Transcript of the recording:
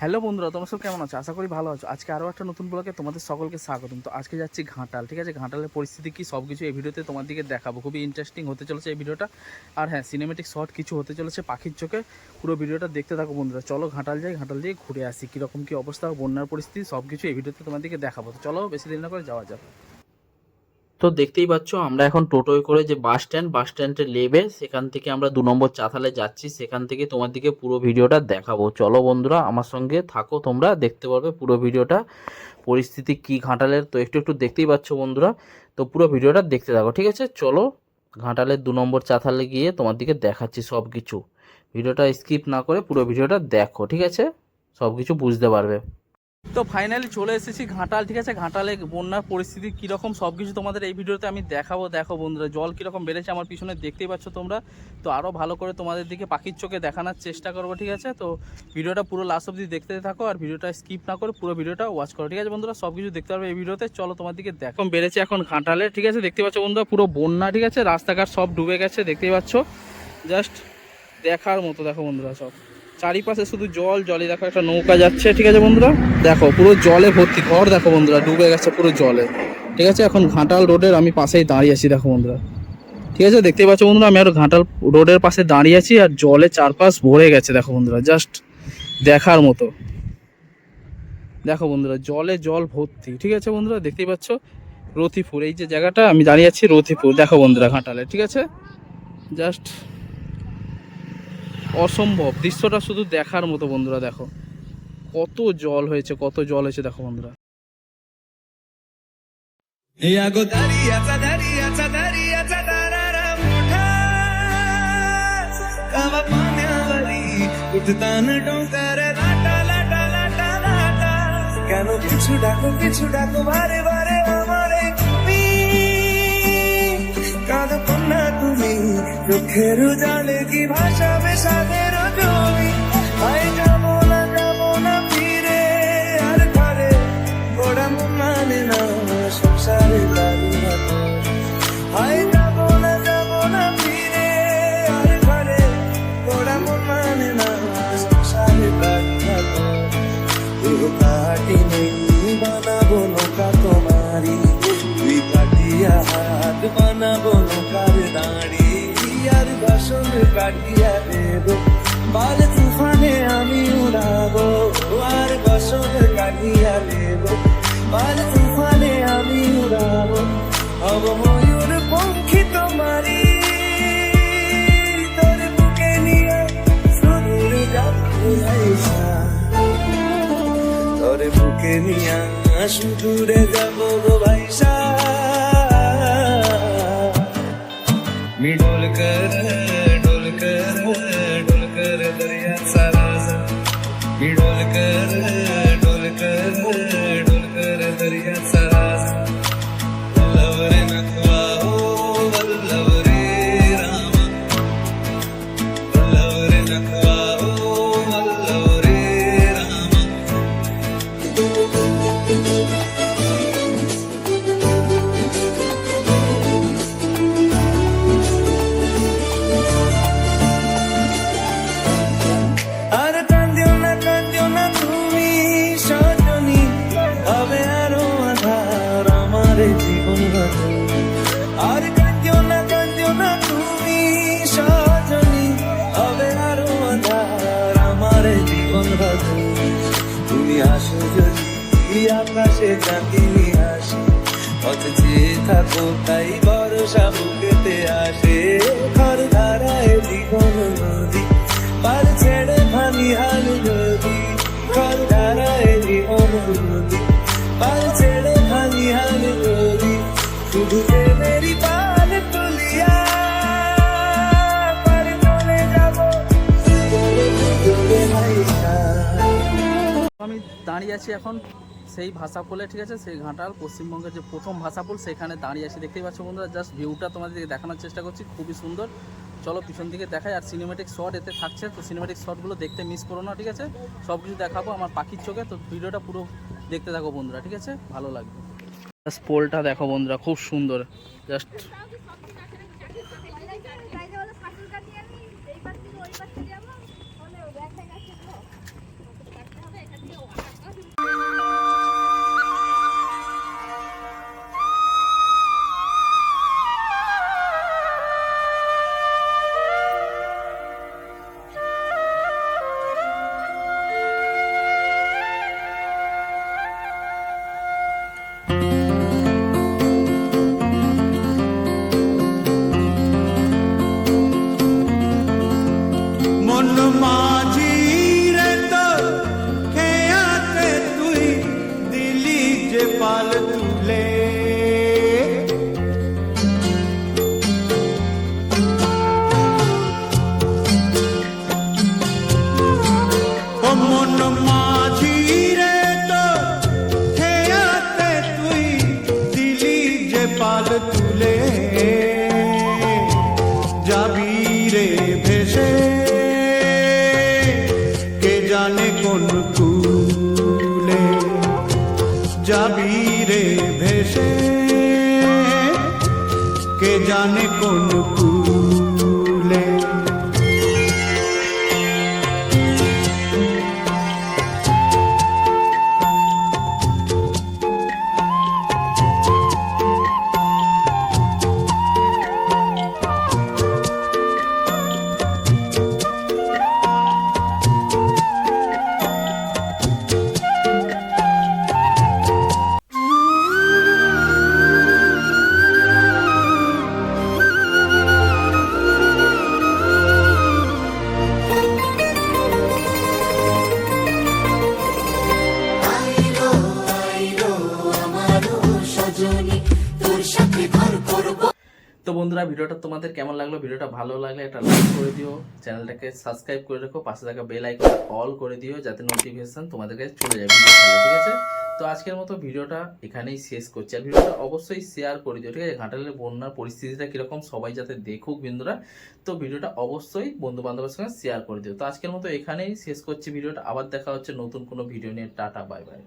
Hello বন্ধুরা, তোমরা সব কেমন আছো? আশা করি ভালো আছো। আজকে আরও একটা নতুন ব্লগে তোমাদের সকলকে স্বাগতম। তো আজকে যাচ্ছি ঘাটাল, ঠিক আছে? ঘাটালের পরিস্থিতি কি সব কিছু এই ভিডিওতে তোমার দিকে দেখাবো। খুবই ইন্টারেস্টিং হতে চলেছে এই ভিডিওটা। আর হ্যাঁ সিনেমেটিক শর্ট কিছু হতে চলেছে পাখির চোখে। পুরো ভিডিওটা দেখতে থাকো, বন্ধুরা। চলো ঘাটাল যাই, ঘাটাল দিয়ে ঘুরে আসি। কীরকম কী অবস্থা, বন্যার পরিস্থিতি সব কিছু এই ভিডিওতে তোমার দিকে দেখাবো। তো চলো, বেশি দিন না করে যাওয়া যাক। তো দেখতেই পাচ্ছ, আমরা এখন টোটোয় করে যে বাস স্ট্যান্ড বাস স্ট্যান্ডে নেবে, সেখান থেকে আমরা দু নম্বর চাতালে যাচ্ছি, সেখান থেকে তোমার দিকে পুরো ভিডিওটা দেখাবো। চলো বন্ধুরা, আমার সঙ্গে থাকো তোমরা, দেখতে পারবে পুরো ভিডিওটা, পরিস্থিতি কি ঘাটালের তো একটু একটু দেখতেই পাচ্ছ বন্ধুরা, তো পুরো ভিডিওটা দেখতে থাকো, ঠিক আছে? চলো ঘাটালের দু নম্বর চাতালে গিয়ে তোমার দিকে দেখাচ্ছি সব কিছু ভিডিওটা স্কিপ না করে পুরো ভিডিওটা দেখো, ঠিক আছে? সব কিছু বুঝতে পারবে। তো ফাইনালি চলে এসেছি ঘাটাল, ঠিক আছে? ঘাটালে বন্যার পরিস্থিতি কীরকম সব কিছু তোমাদের এই ভিডিওতে আমি দেখাবো। দেখো বন্ধুরা, জল কীরকম বেড়েছে আমার পিছনে দেখতেই পাচ্ছ তোমরা। তো আরও ভালো করে তোমাদের দিকে পাখির চোখে দেখানোর চেষ্টা করব, ঠিক আছে? তো ভিডিওটা পুরো লাস্ট অব্দি দেখতে থাকো আর ভিডিওটা স্কিপ না করে পুরো ভিডিওটা ওয়াচ করো, ঠিক আছে বন্ধুরা? সব কিছু দেখতে পারবে এই ভিডিওতে। চলো তোমার দিকে দেখো। বেড়েছে এখন ঘাটালে, ঠিক আছে? দেখতে পাচ্ছ বন্ধুরা, পুরো বন্যা, ঠিক আছে? রাস্তাঘাট সব ডুবে গেছে, দেখতেই পাচ্ছ। জাস্ট দেখার মতো, দেখো বন্ধুরা সব। চারিপাশে শুধু জল, জলে দেখো একটা নৌকা যাচ্ছে, ঠিক আছে বন্ধুরা? দেখো, পুরো জলে ভর্তি ঘর দেখো বন্ধুরা, ডুবে গেছে পুরো জলে। ঠিক আছে, এখন ঘাটাল রোডের আমি পাশেই দাঁড়িয়ে আছি, দেখো বন্ধুরা। ঠিক আছে, দেখতেই পাচ্ছ বন্ধুরা, আমি আর ঘাটাল রোডের পাশে দাঁড়িয়ে আছি আর জলে চারপাশ ভরে গেছে, দেখো বন্ধুরা জাস্ট দেখার মতো। দেখো বন্ধুরা, জলে জল ভর্তি, ঠিক আছে বন্ধুরা, দেখতেই পাচ্ছ? রথিপুর, এই যে জায়গাটা, আমি দাঁড়িয়ে আছি রথিপুর, দেখো বন্ধুরা, ঘাটালে, ঠিক আছে? জাস্ট অসম্ভব। দৃশ্যটা শুধু দেখার মতো বন্ধুরা, দেখো। কত জল হয়েছে, কত জল হয়েছে, দেখো বন্ধুরা। কেন কিছু ডাকো কিছু ডাকো বারে বারে চোখের জালে কি ভাষা সাদের বাসন কাটিয়া দেবো। বাল তুফানে আমি উড়াবো আর বাসন কাটিয়া দেবো। বাল তুফানে আমি উড়াবো হব ময়ূর পঙ্খী তোমারি তোর বুকে নিয়ে সুদূর তোর বুকে নিয়া সুদূরে যাব গো ভাইসা मिडोल कर আমার জীবন আর কান্দিও না কান্দিও না তুমি সজনী, হবে আরও আধার আমার জীবন তুমি আসো যদি আকাশে চাঁদিনি আসে। পথ চেয়ে থাকো, তাই ভরসা বুকেতে আসে। ঘর ধারায় জীবন নদী পার ছেড়ে ভানি হাল যদি, ঘর ধারায় জীবন নদী পার ছেড়ে দাঁড়িয়ে আছি এখন। সেই ভাষাপোলে ঠিক আছে? সেই ঘাটাল, পশ্চিমবঙ্গের যে প্রথম ভাষাপোল সেখানে দাঁড়িয়ে আছি। দেখতেই পাচ্ছ বন্ধুরা জাস্ট ভিউটা তোমাদেরকে দেখানোর চেষ্টা করছি। খুবই সুন্দর। চলো পিছন দিকে দেখাই। আর সিনেমেটিক শট এতে থাকছে, তো সিনেমেটিক শটগুলো দেখতে মিস করো না, ঠিক আছে? সব কিছু দেখাবো আমার পাখির চোখে। তো ভিডিওটা পুরো দেখতে থাকো বন্ধুরা, ঠিক আছে? ভালো লাগবে। জাস্ট পোলটা দেখো বন্ধুরা, খুব সুন্দর। জাস্ট তো বন্ধুরা, ভিডিওটা তোমাদের কেমন লাগল? ভিডিওটা ভালো লাগলে একটা লাইক করে দিও। চ্যানেলটাকে সাবস্ক্রাইব করে রেখো। পাশে থাকা বেল আইকন অল করে দিও, যাতে নোটিফিকেশন তোমাদের কাছে চলে যায় ঠিক আছে? তো আজকের মতো ভিডিওটা এখানেই শেষ করছি। আর ভিডিওটা অবশ্যই শেয়ার করে দিও, ঠিক আছে? ঘাটালের বন্যার পরিস্থিতিটা কীরকম, সবাই যাতে দেখুক বন্ধুরা। তো ভিডিওটা অবশ্যই বন্ধু বান্ধবের সঙ্গে শেয়ার করে দিও। তো আজকের মতো এখানেই শেষ করছি ভিডিওটা। আবার দেখা হচ্ছে নতুন কোনো ভিডিও নিয়ে। Tata bye bye